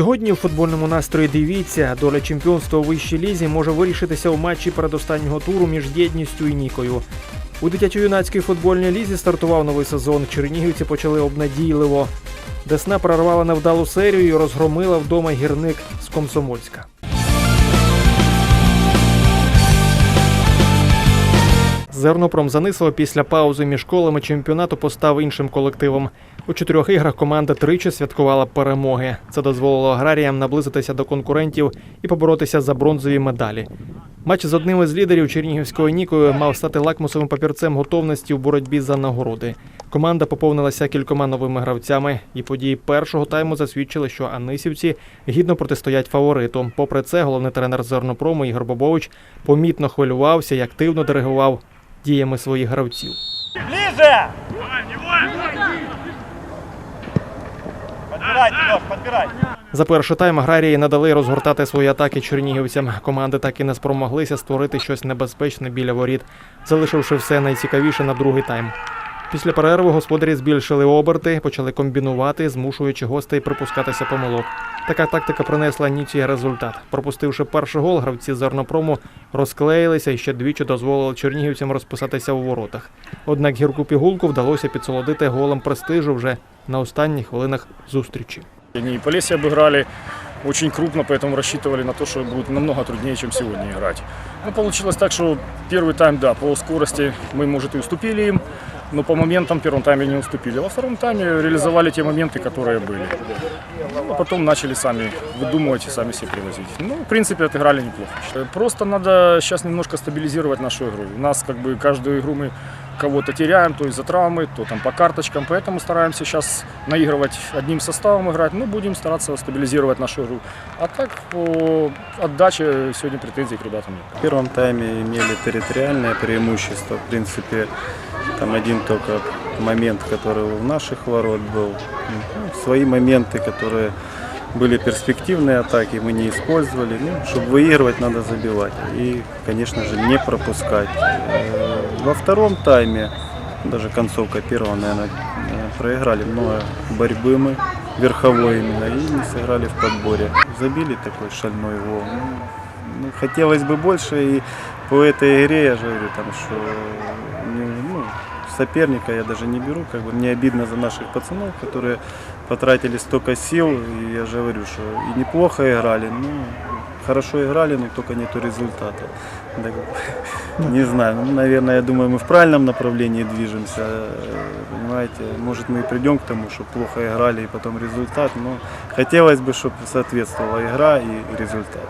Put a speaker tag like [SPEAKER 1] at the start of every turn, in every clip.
[SPEAKER 1] Сьогодні у футбольному настрої дивіться, доля чемпіонства у вищій лізі може вирішитися у матчі передостаннього туру між єдністю і Нікою. У дитячо-юнацькій футбольній лізі стартував новий сезон. Чернігівці почали обнадійливо. Десна прорвала невдалу серію і розгромила вдома гірник з Комсомольська. Зернопром Занисово після паузи між колами чемпіонату постав іншим колективом. У чотирьох іграх команда тричі святкувала перемоги. Це дозволило аграріям наблизитися до конкурентів і поборотися за бронзові медалі. Матч з одним із лідерів Чернігівської Нікою мав стати лакмусовим папірцем готовності в боротьбі за нагороди. Команда поповнилася кількома новими гравцями, і події першого тайму засвідчили, що анисівці гідно протистоять фавориту. Попри це, головний тренер зернопрому Ігор Бобович помітно хвилювався і активно диригував діями своїх гравців.
[SPEAKER 2] Ближе! Подбирайте, Леш, подбирай.
[SPEAKER 1] За перший тайм аграрії надали розгортати свої атаки чернігівцям. Команди так і не спромоглися створити щось небезпечне біля воріт, залишивши все найцікавіше на другий тайм. Після перерви господарі збільшили оберти, почали комбінувати, змушуючи гостей припускатися помилок. Така тактика принесла Ніці результат. Пропустивши перший гол, гравці зернопрому розклеїлися і ще двічі дозволили чернігівцям розписатися у воротах. Однак гірку пігулку вдалося підсолодити голом престижу вже на останніх хвилинах зустрічі.
[SPEAKER 3] Они и Полесье обыграли очень крупно, поэтому рассчитывали на то, что будет намного труднее, чем сегодня играть. Ну, получилось так, что первый тайм, да, по скорости мы, может, и уступили им, но по моментам в первом тайме не уступили. Во втором тайме реализовали те моменты, которые были. Ну, а потом начали сами выдумывать и сами себе привозить. Ну, в принципе, отыграли неплохо. Просто надо сейчас немножко стабилизировать нашу игру. У нас как бы каждую игру мы кого-то теряем, то из-за травмы, то там по карточкам, поэтому стараемся сейчас наигрывать одним составом играть, ну, будем стараться стабилизировать нашу игру. А так, по отдаче сегодня претензий к ребятам нет.
[SPEAKER 4] В первом тайме имели территориальное преимущество. В принципе, там один только момент, который у наших ворот был. Ну, свои моменты, которые были перспективные атаки, мы не использовали. Ну, чтобы выигрывать, надо забивать. И, конечно же, не пропускать. Э, Во втором тайме, даже концовка первого, наверное, проиграли много борьбы мы, верховой именно, и не сыграли в подборе. Забили такой шальной гол. Ну, ну, хотелось бы больше, и по этой игре, я же говорю, там, что соперника я даже не беру, как бы мне обидно за наших пацанов, которые потратили столько сил, и я же говорю, что и неплохо играли, ну, хорошо играли, но только нету результата. Да, как- Не знаю, ну, наверное, я думаю, мы в правильном направлении движемся, э, понимаете, может мы и придем к тому, что плохо играли и потом результат, но хотелось бы, чтобы соответствовала игра и результат.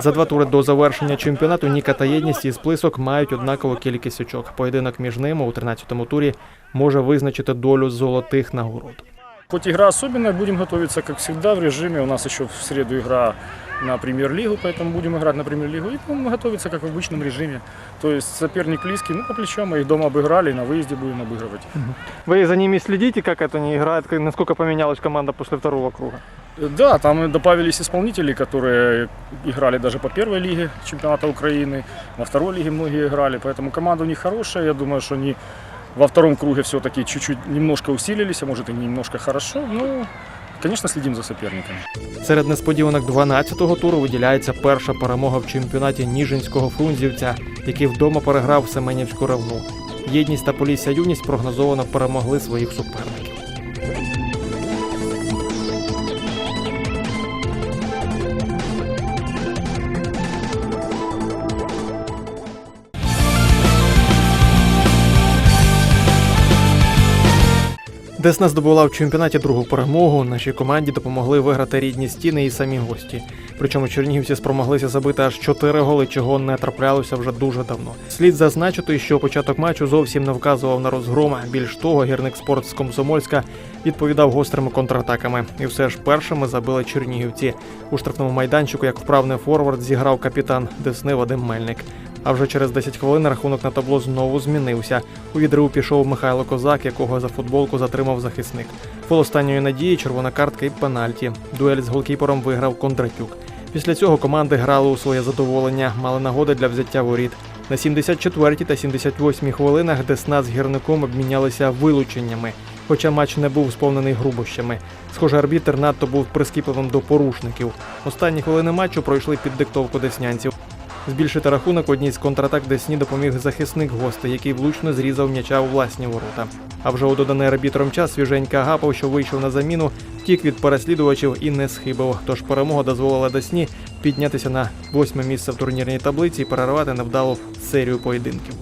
[SPEAKER 1] За два тури до завершення чемпіонату Ніка та єдність із Сплисок мають однакову кількість очок. Поєдинок між ними у 13-му турі може визначити долю золотих нагород.
[SPEAKER 3] Хоть игра особенная, будем готовиться, как всегда, в режиме. У нас еще в среду игра на премьер-лигу, поэтому будем играть на премьер-лигу и будем готовиться, как в обычном режиме. То есть соперник близкий, ну, по плечам, мы их дома обыграли, и на выезде будем обыгрывать.
[SPEAKER 1] Вы за ними следите, как это не играет, насколько поменялась команда после второго круга?
[SPEAKER 3] Да, там и добавились исполнители, которые играли даже по первой лиге чемпионата Украины, на второй лиге многие играли, поэтому команда у них хорошая, я думаю, что они во втором круге все-таки чуть-чуть немножко усилились, а может и немножко хорошо, но, конечно, слідім за суперниками.
[SPEAKER 1] Серед несподіванок 12-го туру виділяється перша перемога в чемпіонаті Ніжинського фрунзівця, який вдома переграв Семенівську ревну. Єдність та Полісся Юність прогнозовано перемогли своїх суперників. Десна здобула в чемпіонаті другу перемогу. Нашій команді допомогли виграти рідні стіни і самі гості. Причому чернігівці спромоглися забити аж 4 голи, чого не траплялося вже дуже давно. Слід зазначити, що початок матчу зовсім не вказував на розгром. Більш того, гірник спорт з Комсомольська відповідав гострими контратаками. І все ж першими забили чернігівці. У штрафному майданчику, як вправний форвард, зіграв капітан Десни Вадим Мельник. А вже через 10 хвилин рахунок на табло знову змінився. У відриву пішов Михайло Козак, якого за футболку затримав захисник. Фол останньої надії, червона картка і пенальті. Дуель з голкіпером виграв Кондратюк. Після цього команди грали у своє задоволення, мали нагоди для взяття воріт. На 74 та 78 хвилинах Десна з гірником обмінялися вилученнями. хоча матч не був сповнений грубощами. Схоже, арбітер надто був прискіпливим до порушників. Останні хвилини матчу пройшли під диктовку деснянців. Збільшити рахунок одній з контратак Десні допоміг захисник гостей, який влучно зрізав м'яча у власні ворота. А вже у доданий арбітром час свіженька Агапов, що вийшов на заміну, втік від переслідувачів і не схибив. Тож перемога дозволила Десні піднятися на восьме місце в турнірній таблиці і перервати невдалу серію поєдинків.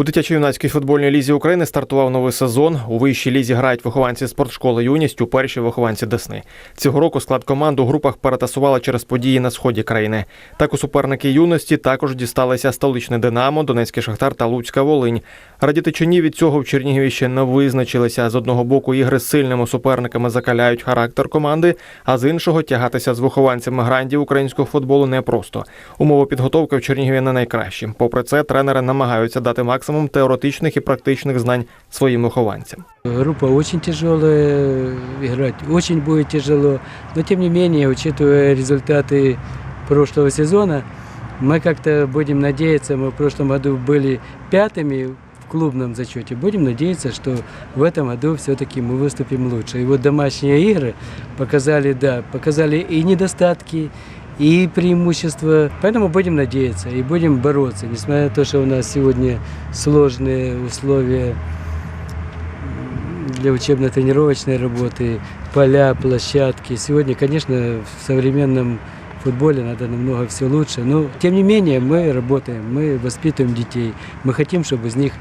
[SPEAKER 1] У дитячо-юнацькій футбольній лізі України стартував новий сезон. У вищій лізі грають вихованці спортшколи юність у перші вихованці Десни. Цього року склад команд у групах перетасували через події на сході країни. Так у суперники юності також дісталися столичне Динамо, Донецький Шахтар та Луцька Волинь. Радіти чи від цього в Чернігові ще не визначилися. З одного боку ігри з сильними суперниками закаляють характер команди, а з іншого тягатися з вихованцями грандів українського футболу непросто. Умови підготовки в Чернігові не найкращі. Попри це, тренери намагаються дати максимум теоретичних і практичних знань своїм вихованцям.
[SPEAKER 5] Группа очень тяжелая, играть очень будет тяжело. Но тем не менее, учитывая результаты прошлого сезона, мы как-то будем надеяться, мы в прошлом году были пятыми в клубном зачете. Будем надеяться, что в этом году все-таки мы выступим лучше. И вот домашние игры показали, да, показали и недостатки, и преимущества. Поэтому будем надеяться и будем бороться. Несмотря на то, что у нас сегодня сложные условия для учебно-тренировочной работы, поля, площадки. Сегодня, конечно, в современном футболе надо намного все лучше. Но, тем не менее, мы работаем, мы воспитываем детей. Мы хотим, чтобы из них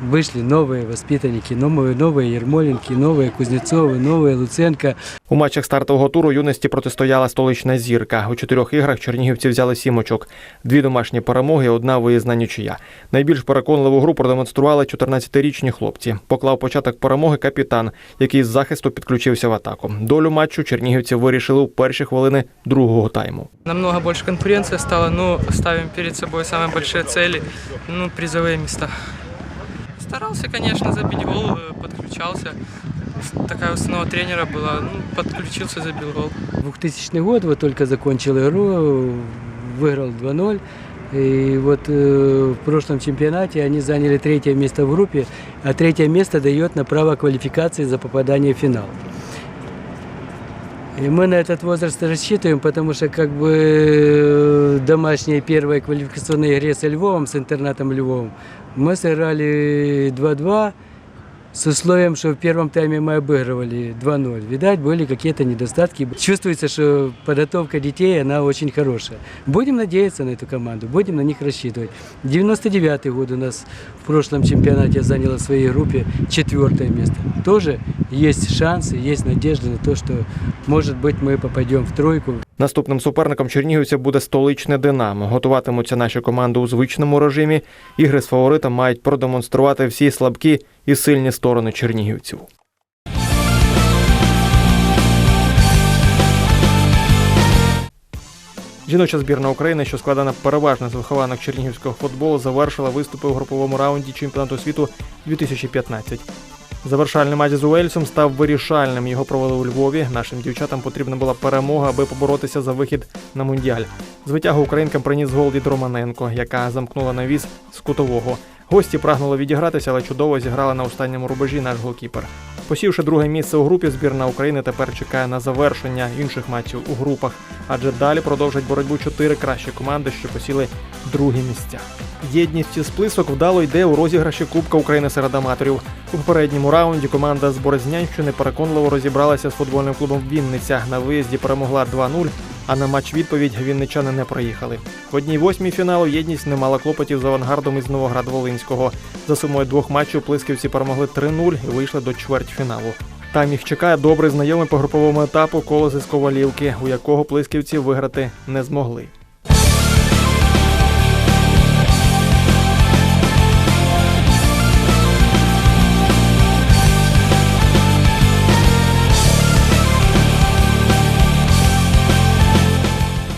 [SPEAKER 5] вышли новые воспитанники, новые, новые Ермоленки, новые Кузнецовы, новые Луценко.
[SPEAKER 1] У матчах стартового туру юності протистояла столична зірка. У чотирьох іграх чернігівці взяли сім очок. Дві домашні перемоги, одна виїзна нічия. Найбільш переконливу гру продемонстрували 14-річні хлопці. Поклав початок перемоги капітан, який з захисту підключився в атаку. Долю матчу чернігівці вирішили у перші хвилини другого тайму.
[SPEAKER 6] Намного больше конкуренция стала, но ставим перед собой самые большие цели, ну, призовые места. Старался, конечно, забить гол, э, подключался. Такая установа тренера была, ну, подключился, забил гол.
[SPEAKER 5] 2000 год, вот только закончил игру, выиграл 2-0. И вот э, в прошлом чемпионате они заняли третье место в группе, а третье место дает на право квалификации за попадание в финал. И мы на этот возраст рассчитываем, потому что как бы э, домашней первой квалификационной игре с Львовом, с интернатом Львовом, мы сыграли 2-2 С условием, что в первом тайме мы обыгрывали 2-0. Видать, были какие-то недостатки. Чувствуется, что подготовка детей, она очень хорошая. Будем надеяться на эту команду, будем на них рассчитывать. 99-й год у нас в прошлом чемпионате заняла в своей группе четвертое место. Тоже есть шансы, есть надежда на то, что, может быть, мы попадем в тройку.
[SPEAKER 1] Наступним суперником чернігівця буде столичне Динамо. Готуватимуться наші команди у звичному режимі. Ігри з фаворитом мають продемонструвати всі слабкі і сильні сторони чернігівців. Жіноча збірна України, що складена переважно з вихованок чернігівського футболу, завершила виступи у груповому раунді чемпіонату світу 2015. Завершальний матч з Уельсом став вирішальним. Його провели у Львові. Нашим дівчатам потрібна була перемога, аби поборотися за вихід на мундіаль. З витягу українкам приніс гол від Романенко, яка замкнула навіс з кутового. Гості прагнули відігратися, але чудово зіграла на останньому рубежі наш голкіпер. Посівши друге місце у групі, збірна України тепер чекає на завершення інших матчів у групах, адже далі продовжать боротьбу чотири кращі команди, що посіли другі місця. Єдність і сплисок вдало йде у розіграші Кубка України серед аматорів. У попередньому раунді команда з Борознянщини переконливо розібралася з футбольним клубом Вінниця. На виїзді перемогла 2-0, а на матч відповідь вінничани не проїхали. В одній восьмій фіналу єдність не мала клопотів з авангардом із Новоград-Волинського. За сумою двох матчів плисківці перемогли 3-0 і вийшли до чвертьфіналу. Там їх чекає добрий знайомий по груповому етапу колос із Ковалівки, у якого плисківці виграти не змогли.